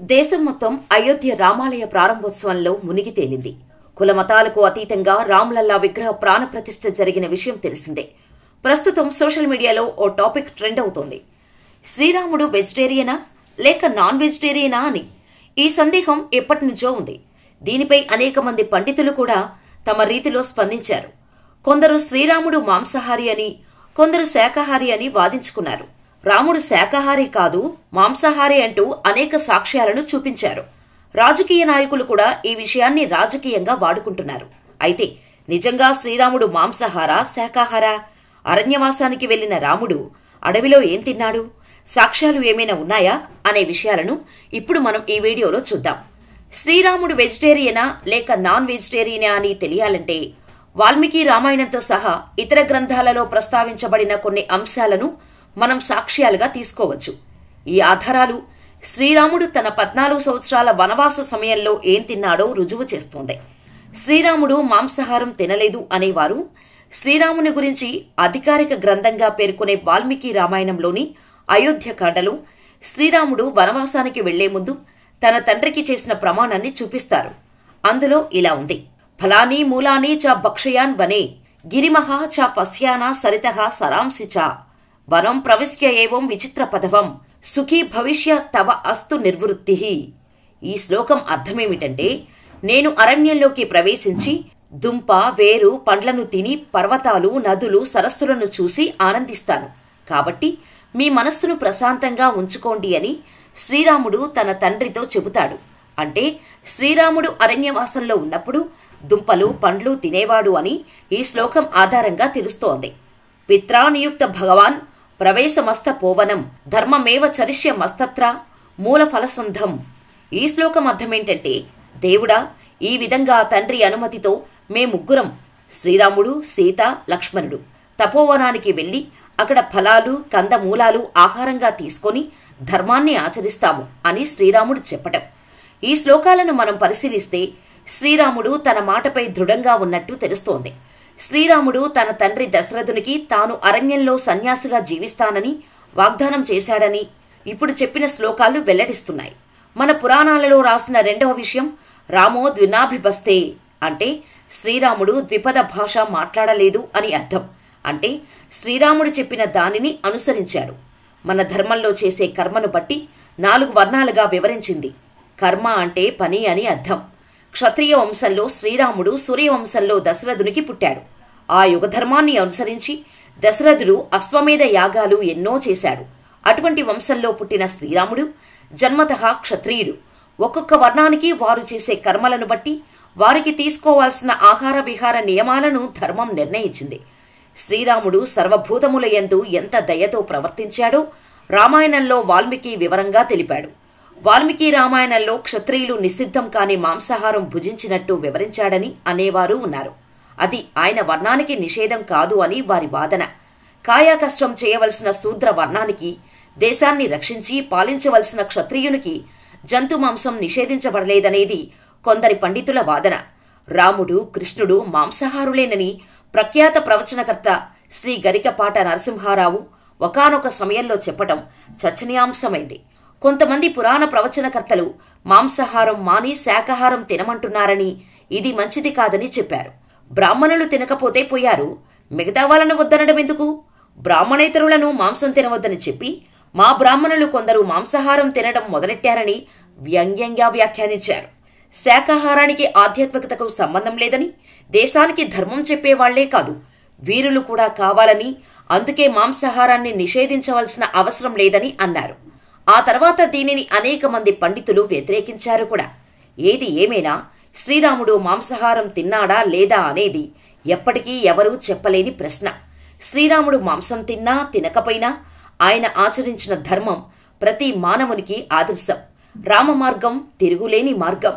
దేశం మొత్తం అయోధ్య రామాలయ ప్రారంభోత్సవంలో మునిగి తేలింది. కులమతాలకు అతీతంగా రామ్లల్లా విగ్రహ ప్రాణప్రతిష్ఠ జరిగిన విషయం తెలిసిందే. ప్రస్తుతం సోషల్ మీడియాలో ఓ టాపిక్ ట్రెండ్ అవుతోంది. శ్రీరాముడు వెజిటేరియనా లేక నాన్ వెజిటేరియనా అని. ఈ సందేహం ఎప్పటి నుంచో ఉంది. దీనిపై అనేక మంది పండితులు కూడా తమ రీతిలో స్పందించారు. కొందరు శ్రీరాముడు మాంసాహారి అని కొందరు శాకాహారి అని వాదించుకున్నారు. రాముడు శాకాహారి కాదు మాంసాహారి అంటూ అనేక సాక్ష్యాలను చూపించారు. రాజకీయ నాయకులు కూడా ఈ విషయాన్ని రాజకీయంగా వాడుకుంటున్నారు. అయితే నిజంగా శ్రీరాముడు మాంసాహారా శాకాహారా? అరణ్యవాసానికి వెళ్ళిన రాముడు అడవిలో ఏం తిన్నాడు? సాక్ష్యాలు ఏమైనా ఉన్నాయా? అనే విషయాలను ఇప్పుడు మనం ఈ వీడియోలో చూద్దాం. శ్రీరాముడు వెజిటేరియనా లేక నాన్ వెజిటేరియనా అని తెలియాలంటే వాల్మీకి రామాయణంతో సహా ఇతర గ్రంథాలలో ప్రస్తావించబడిన కొన్ని అంశాలను మనం సాక్ష్యాలుగా తీసుకోవచ్చు. ఈ ఆధారాలు శ్రీరాముడు తన పద్నాలుగు సంవత్సరాల వనవాస సమయంలో ఏం తిన్నాడో రుజువు చేస్తోంది. శ్రీరాముడు మాంసాహారం తినలేదు అనేవారు శ్రీరాముని గురించి అధికారిక గ్రంథంగా పేర్కొనే వాల్మీకి రామాయణంలోని అయోధ్యకాండలో శ్రీరాముడు వనవాసానికి వెళ్ళే ముందు తన తండ్రికి చేసిన ప్రమాణాన్ని చూపిస్తారు. అందులో ఇలా ఉంది. ఫలాని మూలాని చ భక్షయాన్ వనే గిరిమహ చ పశ్యానా సరిత సరాంసి చ వనం ప్రవిశ్య ఏవం విచిత్ర పదవం. సుఖీ భవిష్య తవ అస్తు నిర్వృత్తి. ఈ శ్లోకం అర్థమేమిటంటే నేను అరణ్యంలోకి ప్రవేశించి దుంప వేరు పండ్లను తిని పర్వతాలు నదులు సరస్సులను చూసి ఆనందిస్తాను. కాబట్టి మీ మనస్సును ప్రశాంతంగా ఉంచుకోండి అని శ్రీరాముడు తన తండ్రితో చెబుతాడు. అంటే శ్రీరాముడు అరణ్యవాసంలో ఉన్నప్పుడు దుంపలు పండ్లు తినేవాడు అని ఈ శ్లోకం ఆధారంగా తెలుస్తోంది. పిత్రానియుక్త భగవాన్ ప్రవేశమస్త పోవనం ధర్మమేవ చరిష్య మస్తత్ర మూల ఫలసంధం ఈ శ్లోకం అర్థమేంటంటే దేవుడా ఈ విధంగా తండ్రి అనుమతితో మేముగ్గురం శ్రీరాముడు సీత లక్ష్మణుడు. తపోవనానికి వెళ్ళి అక్కడ ఫలాలు కందమూలాలు ఆహారంగా తీసుకొని ధర్మాన్ని ఆచరిస్తాము అని శ్రీరాముడు చెప్పటం. ఈ శ్లోకాలను మనం పరిశీలిస్తే శ్రీరాముడు తన మాటపై దృఢంగా ఉన్నట్టు తెలుస్తోంది. శ్రీరాముడు తన తండ్రి దశరథునికి తాను అరణ్యంలో సన్యాసిగా జీవిస్తానని వాగ్దానం చేశాడని ఇప్పుడు చెప్పిన శ్లోకాలు వెల్లడిస్తున్నాయి. మన పురాణాలలో రాసిన రెండవ విషయం రామో ద్వినాభిబస్తే అంటే శ్రీరాముడు ద్విపద భాష మాట్లాడలేదు అని అర్థం. అంటే శ్రీరాముడు చెప్పిన దానిని అనుసరించాడు. మన ధర్మంలో చేసే కర్మను బట్టి నాలుగు వర్ణాలుగా వివరించింది. కర్మ అంటే పని అని అర్థం. క్షత్రియ వంశంలో శ్రీరాముడు సూర్యవంశంలో దశరథునికి పుట్టాడు. ఆ యుగధర్మాన్ని అనుసరించి దశరథుడు అశ్వమేధ యాగాలు ఎన్నో చేశాడు. అటువంటి వంశంలో పుట్టిన శ్రీరాముడు జన్మత క్షత్రియుడు. ఒక్కొక్క వర్ణానికి వారు చేసే కర్మలను బట్టి వారికి తీసుకోవాల్సిన ఆహార విహార నియమాలను ధర్మం నిర్ణయించింది. శ్రీరాముడు సర్వభూతముల యందు ఎంత దయతో ప్రవర్తించాడో రామాయణంలో వాల్మీకి వివరంగా తెలిపాడు. వాల్మీకి రామాయణంలో క్షత్రియులు నిషిద్ధం కాని మాంసాహారం భుజించినట్టు వివరించాడని అనేవారు ఉన్నారు. అది ఆయన వర్ణానికి నిషేధం కాదు అని వారి వాదన. కాయాకష్టం చేయవలసిన శూద్ర వర్ణానికి దేశాన్ని రక్షించి పాలించవలసిన క్షత్రియునికి జంతు మాంసం నిషేధించబడలేదనేది కొందరి పండితుల వాదన. రాముడు కృష్ణుడు మాంసాహారులేనని ప్రఖ్యాత ప్రవచనకర్త శ్రీ గరికపాట నరసింహారావు ఒకనొక సమయంలో చెప్పటం చర్చనీయాంశమైంది. కొంతమంది పురాణ ప్రవచనకర్తలు మాంసాహారం మాని శాకాహారం తినమంటున్నారని ఇది మంచిది కాదని చెప్పారు. బ్రాహ్మణులు తినకపోతే పోయారు. మిగతా వాళ్ళను వద్దనడం ఎందుకు? బ్రాహ్మణేతరులను మాంసం తినవద్దని చెప్పి మా బ్రాహ్మణులు కొందరు మాంసాహారం తినడం మొదలెట్టారని వ్యంగ్యంగా వ్యాఖ్యానించారు. శాకాహారానికి ఆధ్యాత్మికతకు సంబంధం లేదని దేశానికి ధర్మం చెప్పేవాళ్ళే కాదు వీరులు కూడా కావాలని అందుకే మాంసాహారాన్ని నిషేధించవలసిన అవసరం లేదని అన్నారు. ఆ తర్వాత దీనిని అనేక మంది పండితులు వ్యతిరేకించారు కూడా. ఏది ఏమైనా శ్రీరాముడు మాంసాహారం తిన్నాడా లేదా అనేది ఎప్పటికీ ఎవరూ చెప్పలేని ప్రశ్న. శ్రీరాముడు మాంసం తిన్నా తినకపోయినా ఆయన ఆచరించిన ధర్మం ప్రతి మానవునికి ఆదర్శం. రామ మార్గం తిరుగులేని మార్గం.